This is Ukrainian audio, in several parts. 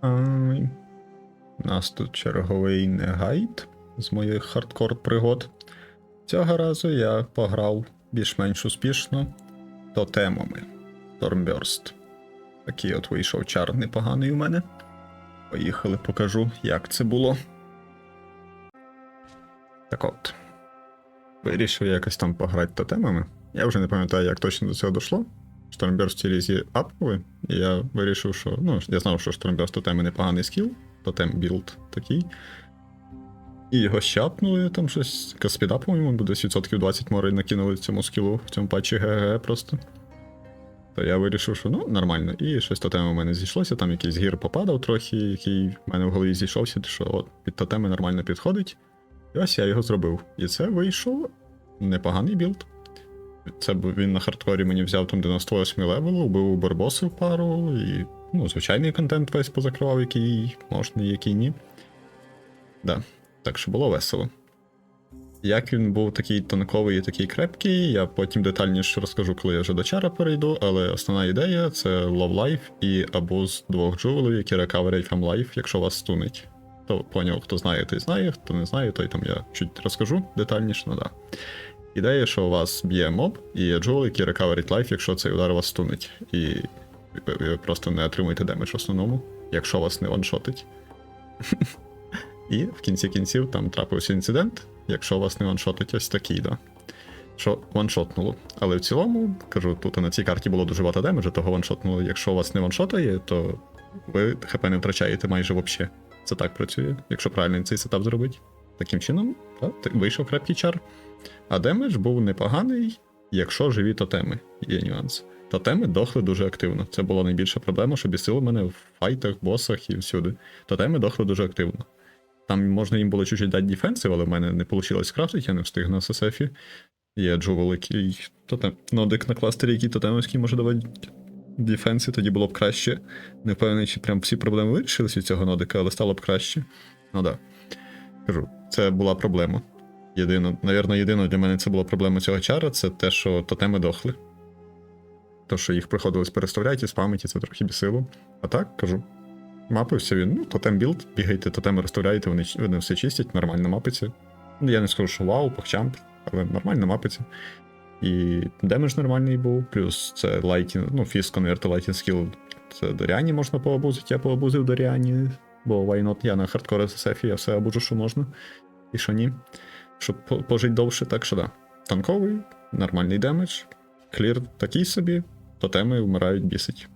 Ай. У нас тут черговий негайд з моїх хардкор пригод. Цього разу я пограв більш-менш успішно тотемами. Stormburst. Такий от вийшов чар непоганий у мене. Поїхали, покажу, як це було. Так от. Вирішив якось там пограти тотемами. Я вже не пам'ятаю, як точно до цього дійшло. Stormburst різі апнули, і я вирішив, що. Ну, я знав, що Stormburst тотеми непоганий скіл, тотем білд такий. І його ще апнули, там щось. Каспіда, по-моєму, буде десь відсотків 20 мори накинули цьому скілу в цьому патчі ГГ просто. То я вирішив, що ну, нормально. І щось тотеми у мене зійшлося, там якийсь гір попадав трохи, який в мене в голові зійшовся, що от під тотеми нормально підходить. І ось я його зробив. І це вийшов непоганий білд. Це б він на хардкорі мені взяв там 98 левелу, убив барбосів пару, і ну, звичайний контент весь позакривав, який можна, який ні. Да. Так що було весело. Як він був такий тонковий і такий крепкий, я потім детальніше розкажу, коли я вже до чара перейду, але основна ідея це Love Life і абуз двох джувелів, які рекаверять вам лайф, якщо вас стунить. Хто поняв, хто знає, той знає, хто не знає, той там я чуть розкажу детальніше, ну да. Ідея, що у вас б'є моб і є джувел, який рекаверить лайф, якщо цей удар вас стунить. І ви, просто не отримуєте демедж в основному, якщо вас не ваншотить. І в кінці кінців там трапився інцидент, якщо вас не ваншотить ось такий, да. Що ваншотнуло. Але в цілому, кажу, тут на цій карті було дуже багато демеджа, того ваншотнуло. Якщо вас не ваншотає, то ви хп не втрачаєте майже взагалі. Це так працює, якщо правильно цей сетап зробити. Таким чином, так, вийшов крепкий чар. А демедж був непоганий, якщо живі тотеми. Є нюанс. Тотеми дохли дуже активно. Це була найбільша проблема, що бісило мене в файтах, босах і всюди. Тотеми дохли дуже активно. Там можна їм було чуть-чуть дати дефенсив, але в мене не вийшло скрафтити, я не встиг на ССФі. Є джувел, який тотем. Нодик на кластері, який тотемовський може давати дефенси, тоді було б краще. Не впевнений, чи прям всі проблеми вирішились від цього нодика, але стало б краще. Ну да. Кажу, це була проблема. Єдино, навірно, єдино для мене це була проблема цього чара, це те, що тотеми дохли. То, що їх приходилось переставляти з пам'яті, це трохи бісило. А так, кажу, мапився він, ну, тотем білд, бігайте, тотеми розставляєте, вони, вони все чистять, нормально мапиться. Ну, Я не скажу, що вау, похчамп, але нормально мапиться. І демедж нормальний був, плюс це лайтінг, ну, фіс конверти лайтінг скіл. Це Доріані можна поабузити, я поабузив Доріані, бо why not, я на хардкор SSF, я все абужу, що можна, і що ні. Щоб по- пожити довше, так що да. Танковий, нормальний демедж, клір такий собі, тотеми вмирають бісить.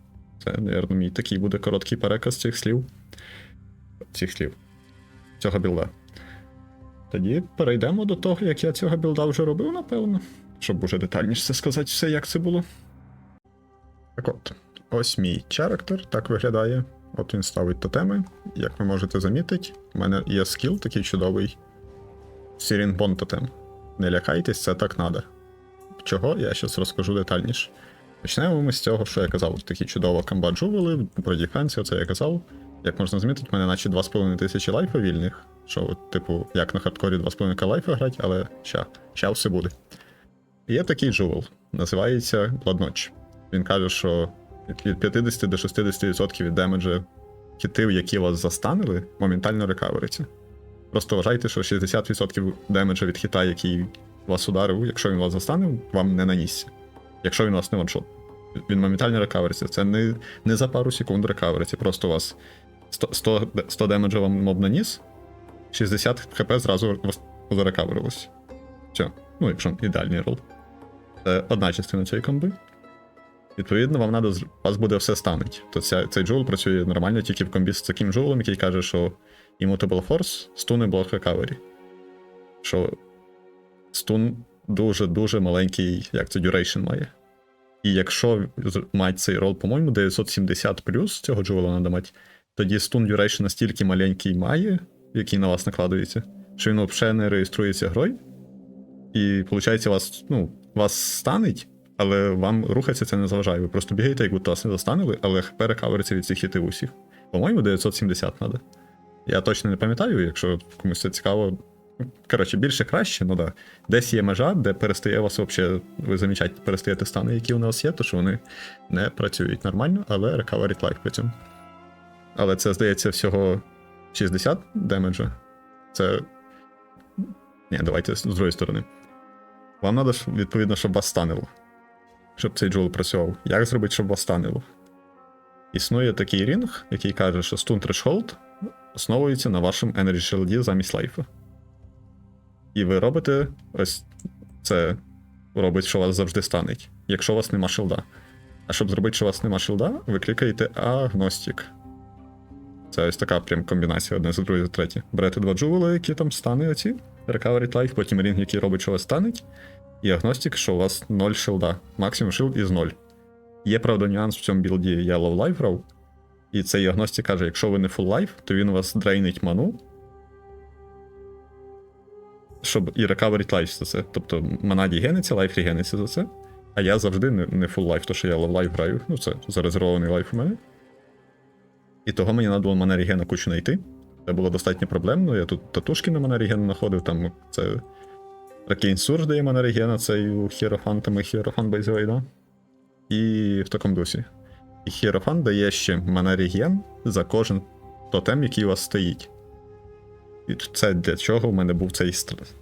Це, напевно, мій такий буде короткий переказ цих слів. Цих слів. Цього білда. Тоді перейдемо до того, як я цього білда вже робив, напевно. Щоб уже детальніше сказати все, як це було. Так от, ось мій character, так виглядає. От він ставить тотеми. Як ви можете замітити, в мене є скіл такий чудовий. Сірінбон тотем. Не лякайтесь, це так надо. Чого, я зараз розкажу детальніше. Почнемо ми з цього, що я казав, такі чудово комбат джувели, про оце я казав. Як можна замітити, в мене наче 2,5 тисячі лайфа вільних. Що, типу, як на хардкорі 2,5 лайфа грати, але ща, ща все буде. Є такий джувел, називається Bloodnotch. Він каже, що від 50 до 60% від демеджа хітів, які вас застанили, моментально рекавериться. Просто вважайте, що 60% демеджа від хіта, який вас ударив, якщо він вас застанив, вам не нанісся. Якщо він вас не ваншот. Він моментально рекавериться. Це не, не за пару секунд рекавериться. Просто у вас 100, 100, 100 демеджа вам моб наніс, 60 хп зразу зарекаверилось. Все. Ну, якщо ідеальний рол. Це одна частина цієї комби. Відповідно, вам надо, з- вас буде все стануть. То ця, цей джул працює нормально тільки в комбі з таким джулом, який каже, що Immutable Force, стун і блок recovery. Що стун дуже-дуже маленький, як це duration має. І якщо мати цей рол, по-моєму, 970 плюс цього джувела надо мати, тоді стун duration настільки маленький має, який на вас накладується, що він взагалі не реєструється грою. І виходить, вас, ну, вас станить, але вам рухатися це не заважає. Ви просто бігаєте, як будто вас не застанили, але хп рекавериться від цих хітів усіх. По-моєму, 970 треба. Я точно не пам'ятаю, якщо комусь це цікаво. Коротше, більше краще, ну да. Десь є межа, де перестає вас взагалі, ви замічаєте, перестаєте стани, які у нас є, то що вони не працюють нормально, але recovery life при цьому. але це здається всього 60 демеджа. Це. Ні, давайте з другої сторони. Вам треба, відповідно, щоб вас станило. Щоб цей джул працював. Як зробити, щоб вас станило? Існує такий рінг, який каже, що Stun Threshold основується на вашому Energy Shield замість лайфа. І ви робите ось це робить, що вас завжди станеть, якщо у вас нема шилда. А щоб зробити, що у вас нема шилда, ви клікаєте Агностік. Це ось така прям комбінація одне з друге, з третє. Берете два джувели, які там стани оці, Recovery Life, потім рінг, який робить, що вас станеть, і що у вас 0 шилда. Максимум шилд із 0. Є, правда, нюанс в цьому білді Life Row. І цей агностик каже, якщо ви не full life, то він у вас дрейнить ману. Щоб і рекаверить лайф за це. Тобто мана дігениться, лайф регениться за це. А я завжди не, не full life, то що я лайф граю. Ну, це зарезервований лайф у мене. І того мені треба було мене регена кучу знайти. Це було достатньо проблемно. Я тут татушки на мене регена знаходив, там це. Ракейн Сурж дає мене регена, це і у Хірофантами Хірофан Бейзовий, да? І в такому дусі. І Хірофан дає ще мене реген за кожен тотем, який у вас стоїть. І це для чого в мене був цей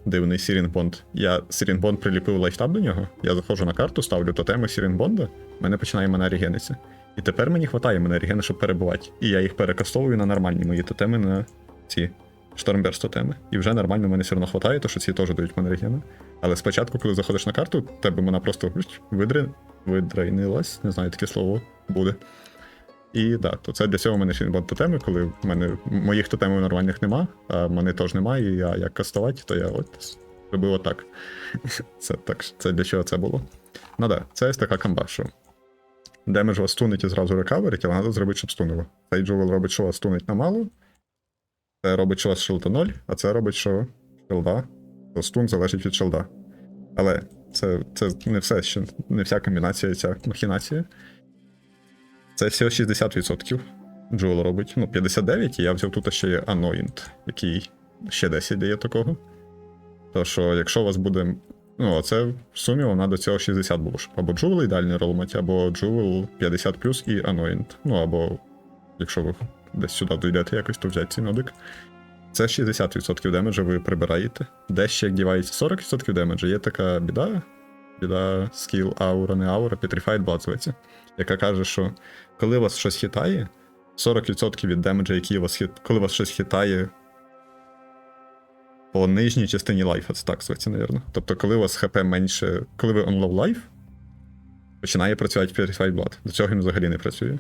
дивний Сірінбонд. Я Сірінбонд приліпив лайфтаб до нього, я заходжу на карту, ставлю тотеми Сірінбонда, в мене починає мене регениться. І тепер мені хватає мене регени, щоб перебувати. І я їх перекастовую на нормальні мої тотеми на ці Штормберс тотеми. І вже нормально мене все одно хватає, то що ці теж дають мене регени. Але спочатку, коли заходиш на карту, тебе вона просто видри... видрейнилась, не знаю, таке слово буде. І да, то це для цього в мене бот тотеми, коли в мене моїх тотемів нормальних нема, а мене теж немає, і я як кастувати, то я от робив отак. Це так, це для чого це було. Ну да, це ось така камба, що демедж вас стунить і зразу рекаверить, але треба зробити, щоб стунило. Цей джувел робить, що вас стунить на мало, це робить, що вас шилда 0, а це робить, що шилда, то стун залежить від шилда. Але це, це не все ще, не вся комбінація, ця махінація. Це всього 60%. Джуел робить. Ну, 59, і я взяв тут ще є Annoyant, який ще 10 дає такого. То що, якщо у вас буде. Ну, а це в сумі вона до цього 60 було, щоб або Джувел ідеальний ролмать, або Джувел 50 і Annoyant. Ну, або якщо ви десь сюди дійдете якось, то взяти цей нодик. Це 60% демеджа ви прибираєте. Де ще як дівається 40% демеджа, є така біда. Біда скіл аура, не аура, Petrified Blood яка каже, що коли вас щось хитає, 40% від демеджа, який вас хит... коли вас щось хитає по нижній частині лайфа, це так зветься, навірно. Тобто, коли у вас ХП менше, коли ви on low life, починає працювати Purified Blood. До цього він взагалі не працює.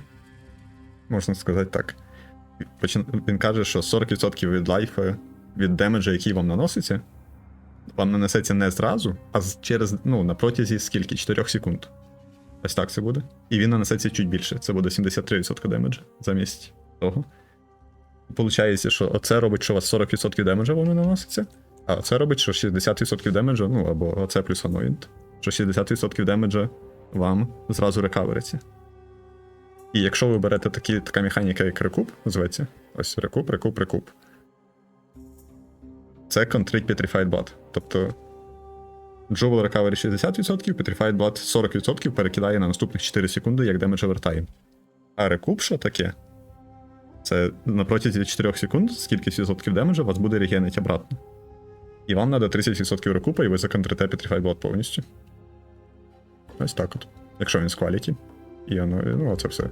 Можна сказати так. Він каже, що 40% від лайфа, від демеджа, який вам наноситься, вам нанесеться не зразу, а через, ну, на протязі скільки? 4 секунд. Ось так це буде. І він нанесеться чуть більше. Це буде 73% демеджа замість того. Получається, що оце робить, що у вас 40% демеджа воно наноситься, а це робить, що 60% демеджа, ну або оце плюс Annoyant, що 60% демеджа вам зразу рекавериться. І якщо ви берете такі, така механіка, як рекуп, зветься, ось рекуп, рекуп, рекуп. Це контрить Petrified Blood. Тобто Jewel Recovery 60%, Petrified Blood 40% перекидає на наступних 4 секунди, як демедж овертайм. А рекуп що таке? Це на протязі 4 секунд, скільки відсотків демеджа вас буде регенить обратно. І вам треба 30% рекупа, і ви законтрите Petrified Blood повністю. Ось так от. Якщо він з quality. І воно, ну, це все.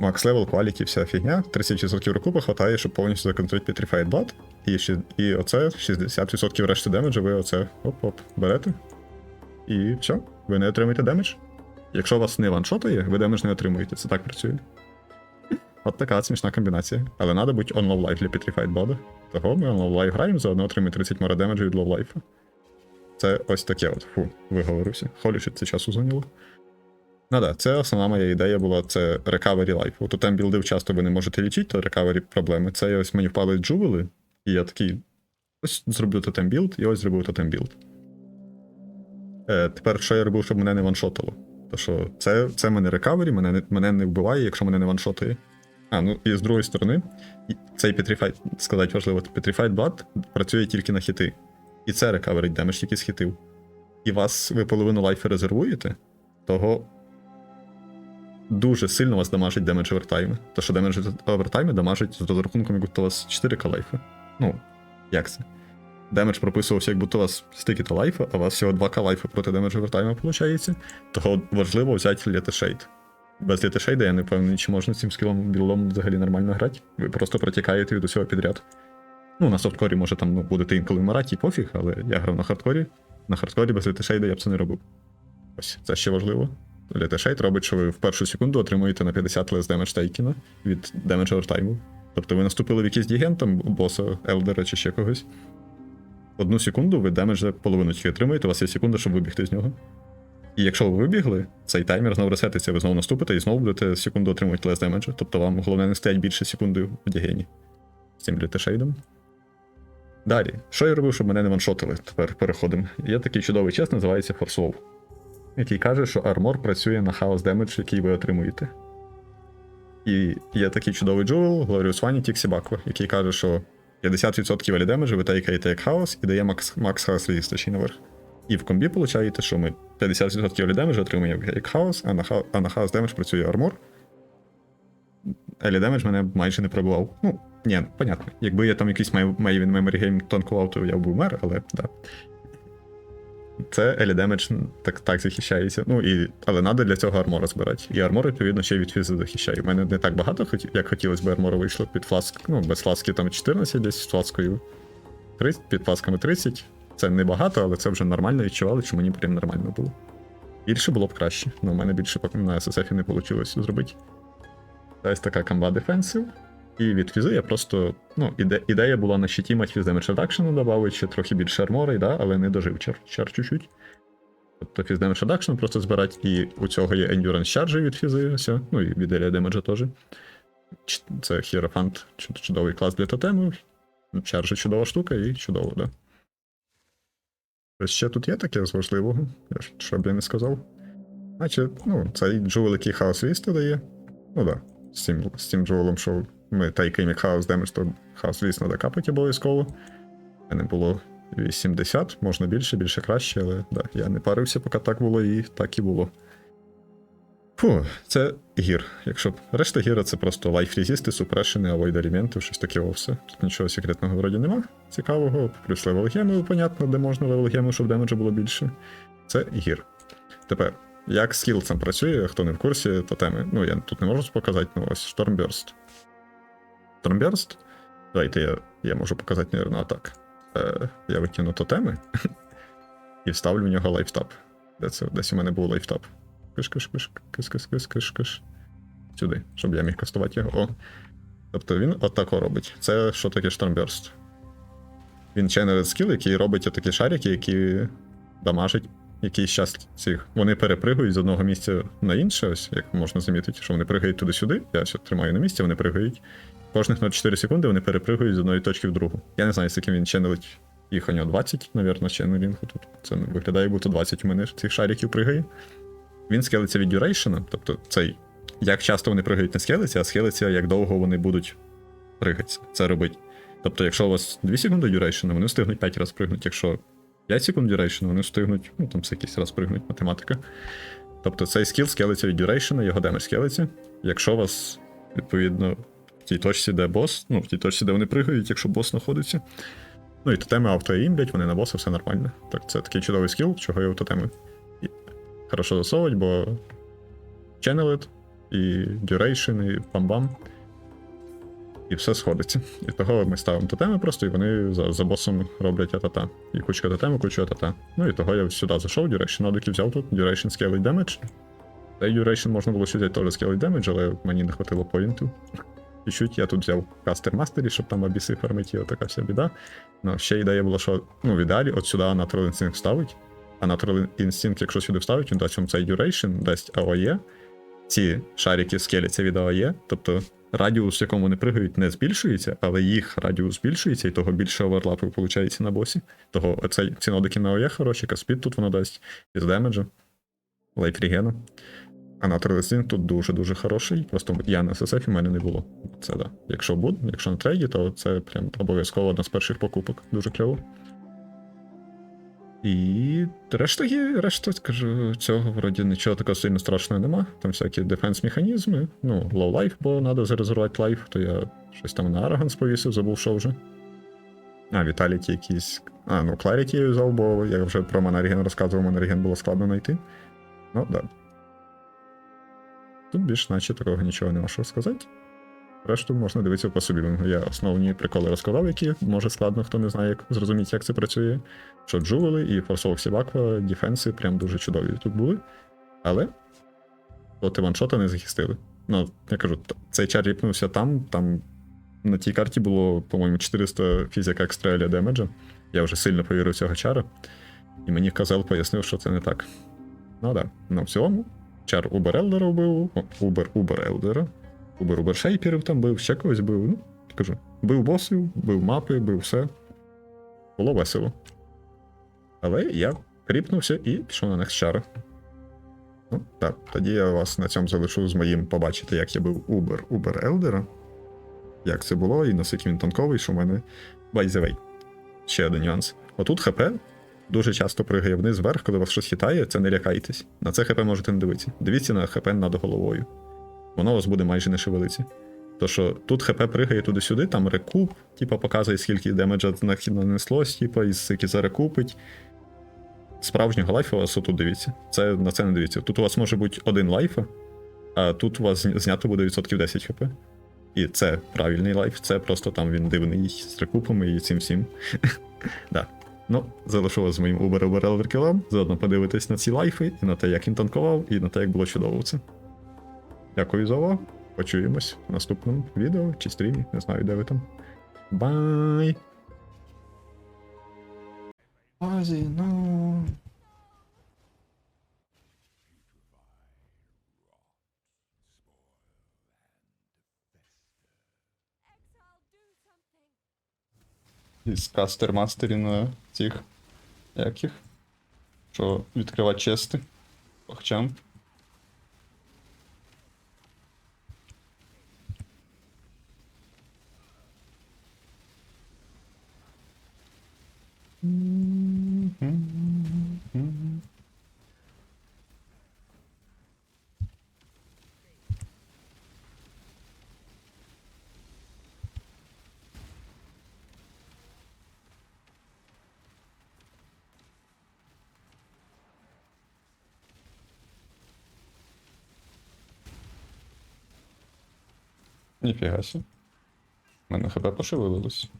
Max level, quality, вся фігня. 30% рекупа хватає, щоб повністю законтрити Petrified Blood. І, ще- і оце 60% решти демеджа ви оце оп-оп берете. І все, ви не отримаєте демедж. Якщо вас не ваншотає, ви демедж не отримуєте. Це так працює. От така смішна комбінація. Але треба бути on low life для Petrified Blood. Того ми on low life граємо, заодно отримуємо 30 мора демеджу від low life. Це ось таке от. Фу, виговорився. Холі, що це часу зайняло. Ну да, це основна моя ідея була це recovery life. От тем білдив часто ви не можете лічити, то recovery проблеми. Це ось мені впали джувели, і я такий. Ось зроблю тотем білд, і ось зробив тотем білд. Е, тепер що я робив, щоб мене не ваншотило? То що це, це мене рекавері, мене, не- мене не вбиває, якщо мене не ваншотає. А, ну і з другої сторони, цей Petrified, сказати важливо, Petrified Blood працює тільки на хіти. І це рекаверить демедж з хітів. І вас ви половину лайфа резервуєте, того дуже сильно вас дамажить демедж овертайми. То що демедж овертайми дамажить з розрахунком, як будто у вас 4 лайфи. Ну, як це? Демедж прописувався, як будто у вас стільки то лайфа, а у вас всього 2 лайфа проти демедж овертайма, виходить. Того важливо взяти літешейд. Без літешейда я не впевнений, чи можна цим скілом білом взагалі нормально грати. Ви просто протікаєте від усього підряд. Ну, на софткорі, може, там ну, будете інколи вмирати, і пофіг, але я грав на хардкорі. На хардкорі без літешейда я б це не робив. Ось, це ще важливо. Літешейд робить, що ви в першу секунду отримуєте на 50 лес демедж тейкіна від демедж овертайму. Тобто ви наступили в якийсь діген, там боса, елдера чи ще когось. Одну секунду ви демедж половину тільки отримуєте, у вас є секунда, щоб вибігти з нього. І якщо ви вибігли, цей таймер знову ресетиться, ви знову наступите і знову будете секунду отримувати лес демеджа. Тобто вам головне не стоять більше секунди в дігені з цим літешейдом. Далі, що я робив, щоб мене не ваншотили? Тепер переходимо. Є такий чудовий чест, називається Force який каже, що армор працює на хаос демедж, який ви отримуєте. І є такий чудовий джувел, Glorious Vanity Xibakwa, який каже, що 50% валі демеджу ви тейкаєте як хаос і дає макс, макс хаос резиста наверх. І в комбі виходить, що ми 50% валідемеджу отримуємо як, хаос, а на, ха- а на хаос демедж працює армор. Елі демедж мене майже не пробував. Ну, ні, понятно. Якби я там якийсь Maven Memory Game тонкував, то я б був мер, але да. Це Елі демедж так, так захищається. Ну, і, але треба для цього армора збирати. І армор, відповідно, ще від фізи захищає. У мене не так багато, як хотілося б армора вийшло під фласк. Ну, без фласки там 14 десь з фласкою 30, під фласками 30. Це не багато, але це вже нормально відчували, що мені прям нормально було. Більше було б краще. Ну, у мене більше поки на SSF не вийшло зробити. Ось така комба дефенсив. І від фізи я просто. Ну, іде, ідея була на щиті мать фіз Damage Reduction додати, ще трохи більше армори, да, але не дожив чар, чар чуть-чуть. Тобто фіз Reduction просто збирати, і у цього є Endurance Charge від фізи, все, ну і від Area Damage теж. Це Hierophant, чудовий клас для тотему. Чаржі чудова штука і чудово, да. Ще тут є таке з важливого, що б я не сказав. Значить, ну, цей джувел, який хаос вісти дає. Ну да, з цим, з цим джувелом, що ми тайкаємо як хаос демедж, то хаос віс треба капати обов'язково. У мене було 80, можна більше, більше краще, але да, я не парився, поки так було, і так і було. Фу, це гір. Якщо б решта гіра це просто лайф резисти, супрешени, авойд елементи, щось таке все. Тут нічого секретного вроді нема. Цікавого. Плюс левел геми, понятно, де можна левел геми, щоб демеджу було більше. Це гір. Тепер, як скіл сам працює, хто не в курсі, то теми. Ну, я тут не можу показати, ну ось Stormburst. Stormburst. Давайте я, я можу показати, наверное, так. Е, я викину тотеми і вставлю в нього лайфтап. Де? Десь у мене був лайфтап. Киш, киш, киш, киш, киш, киш, киш. Сюди, щоб я міг кастувати його. О. Тобто він отако робить. Це що таке Stormburst? Він ченерить скіл, який робить отакі шарики, які дамажать якийсь час цих. Вони перепригують з одного місця на інше, ось як можна замітити, що вони пригають туди-сюди. Я ще тримаю на місці, вони пригають. Кожних 0,4 секунди вони перепригують з одної точки в другу. Я не знаю, з яким він ченелить. Їх у нього 20, навірно, ченелінгу тут. Це виглядає, будто 20 у мене цих шариків пригає. Він скелиться від дюрейшена, тобто цей. Як часто вони пригають не скелиться, а скелиться, як довго вони будуть пригатися. Це робить. Тобто, якщо у вас 2 секунди дюрейшена, вони встигнуть 5 разів пригнути. Якщо 5 секунд дюрейшена, вони встигнуть, ну там все якийсь раз пригнуть, математика. Тобто цей скіл скелиться від дюрейшена, його демедж скелиться. Якщо у вас, відповідно, в тій точці, де бос, ну, в тій точці, де вони пригають, якщо бос знаходиться. Ну і тотеми автоімблять, вони на боса, все нормально. Так, це такий чудовий скіл, чого його тотеми і хорошо засовувати, бо ченелит, і duration, і бам-бам. І все сходиться. І того ми ставимо тотеми просто, і вони за, за босом роблять атата. І кучка тотему, куча атата. Ну і того я сюди зайшов, duration нодики взяв тут, duration scaled damage. Цей duration можна було взяти теж scaled damage, але мені не хватило поінту. Чуть-чуть я тут взяв кастер мастері, щоб там абіси фармити, отака вся біда. Ну, ще ідея була, що ну, в ідеалі от сюди Natural Instinct вставить. А Natural Instinct, якщо сюди вставить, він дасть вам цей duration, дасть AOE. Ці шарики скеляться від AOE, тобто радіус, в якому вони пригають, не збільшується, але їх радіус збільшується, і того більше оверлапів виходить на босі. Того ці нодики на AOE хороші, каспід тут воно дасть, із демеджу, лайфрігену. А Natural Instinct тут дуже-дуже хороший. Просто я на і в мене не було. Це да. Якщо буде, якщо на трейді, то це прям обов'язково одна з перших покупок. Дуже кльово. І решта є, решта, скажу, цього вроді нічого такого сильно страшного нема. Там всякі дефенс-механізми, ну, low life, бо треба зарезервувати лайф, то я щось там на Араганс повісив, забув, що вже. А, Віталіті якісь. А, ну Clarity я взяв, бо я вже про Манарген розказував, Манарген було складно знайти. Ну, да. Тут більш наче такого нічого нема що сказати. Решту можна дивитися по собі. Я основні приколи розказав, які може складно, хто не знає, як зрозуміти, як це працює. Що джувели і форсовок Сібаква, дефенси прям дуже чудові тут були. Але проти ваншота не захистили. Ну, я кажу, цей чар ріпнувся там, там на тій карті було, по-моєму, 400 фізика екстрелія демеджа. Я вже сильно повірив цього чара. І мені Казел пояснив, що це не так. Ну да. Ну, в цілому, чар Убер Елдера вбив, о, Убер Убер Елдера, Убер Убер Шейперів там бив, ще когось бив. Ну, кажу, бив босів, бив мапи, бив все. Було весело. Але я кріпнувся і пішов на next чар. Ну, так, тоді я вас на цьому залишу з моїм побачити, як я бив Убер Убер Елдера. Як це було, і наскільки він танковий, що в мене way. Ще один нюанс. Отут ХП дуже часто пригає вниз вверх, коли вас щось хитає, це не лякайтесь. На це ХП можете не дивитися. Дивіться на ХП над головою. Воно у вас буде майже не шевелитися. То що тут ХП пригає туди-сюди, там рекуп, типа показує, скільки демеджа нанеслось, типа, і скільки зарекупить. Справжнього лайфа у вас отут дивіться. Це, на це не дивіться. Тут у вас може бути один лайфа, а тут у вас знято буде відсотків 10 хп. І це правильний лайф, це просто там він дивний з рекупами і цим всім. да. Ну, залишу вас з моїм Uber Uber Elverkillом. Заодно подивитись на ці лайфи, і на те, як він танкував, і на те, як було чудово це. Дякую за увагу. Почуємось в наступному відео чи стрімі, не знаю, де ви там. Бай! Азі, ну. Із кастер-мастері на цих. Яких? Що відкривати чести. Пахчам. Ніфіга сі. У мене хп пошевелилось.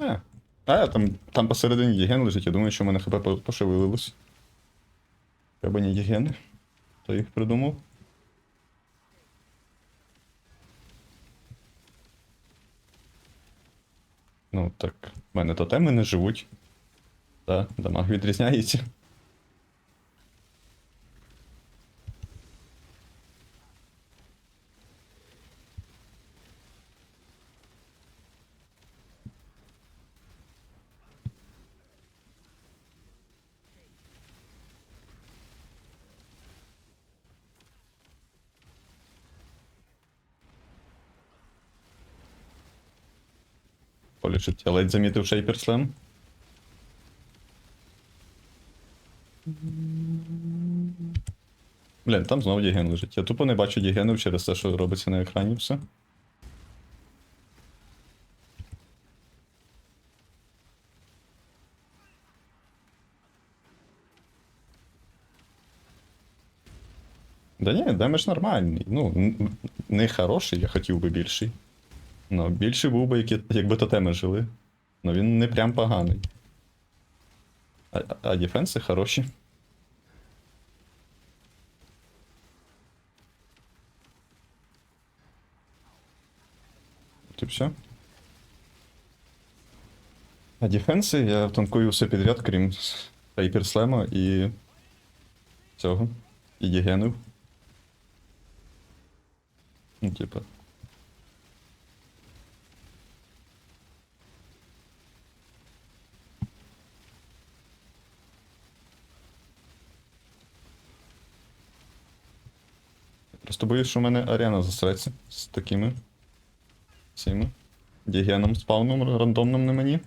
Е. А, там, там посередині єген лежить, я думаю, що в мене хп пошевелилось. Треба не єгени. Хто їх придумав? Ну, так, в мене тотеми не живуть. Та, дамаг відрізняється. Полічить, я ледь замітив шейпер слем. Блін, там знову діген лежить. Я тупо не бачу дігенів через те, що робиться на екрані все. Да ні, демедж нормальний. Ну, не хороший, я хотів би більший. Ну, більший був би, які- якби тотеми жили. Ну він не прям поганий. А, а дефенси хороші. Ти все? А дефенси я танкую все підряд, крім Хайперслема і цього. І Дігенів. Ну, типа. Просто боюсь, що в мене арена засреться з такими цими. Дігеном спавном рандомним на мені.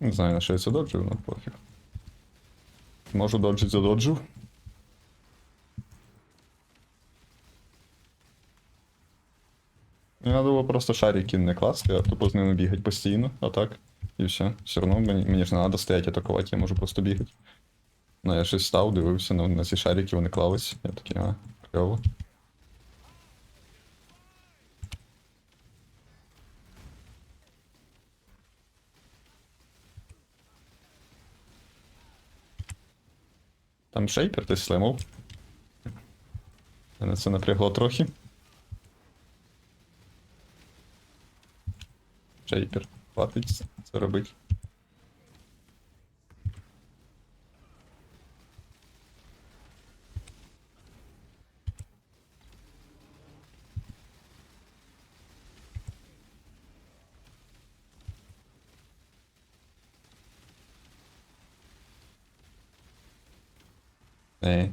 Не знаю, на що я це доджив, ну пофіг. Можу доджить задоджив. Мені треба було просто шарики не класти, а тупо з ними бігати постійно, а так. І все. Все одно мені, мені ж не треба стояти атакувати, я можу просто бігати. Ну, я щось став, дивився на, на ці шарики, вони клались. Я такий, а, кльово. Там шейпер ти слимав. Мене це напрягло трохи. Шейпер. Хватить це- робить. Ей.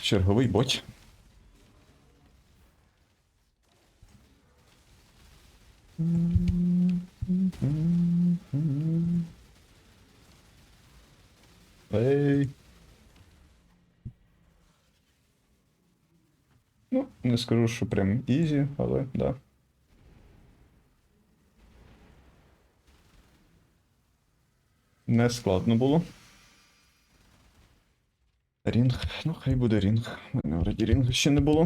Черговий боч. Ей. Ну, не скажу, що прям ізі, але да. Не складно було. Рінг. Ну, хай буде рінг. У мене вроді рінгу ще не було.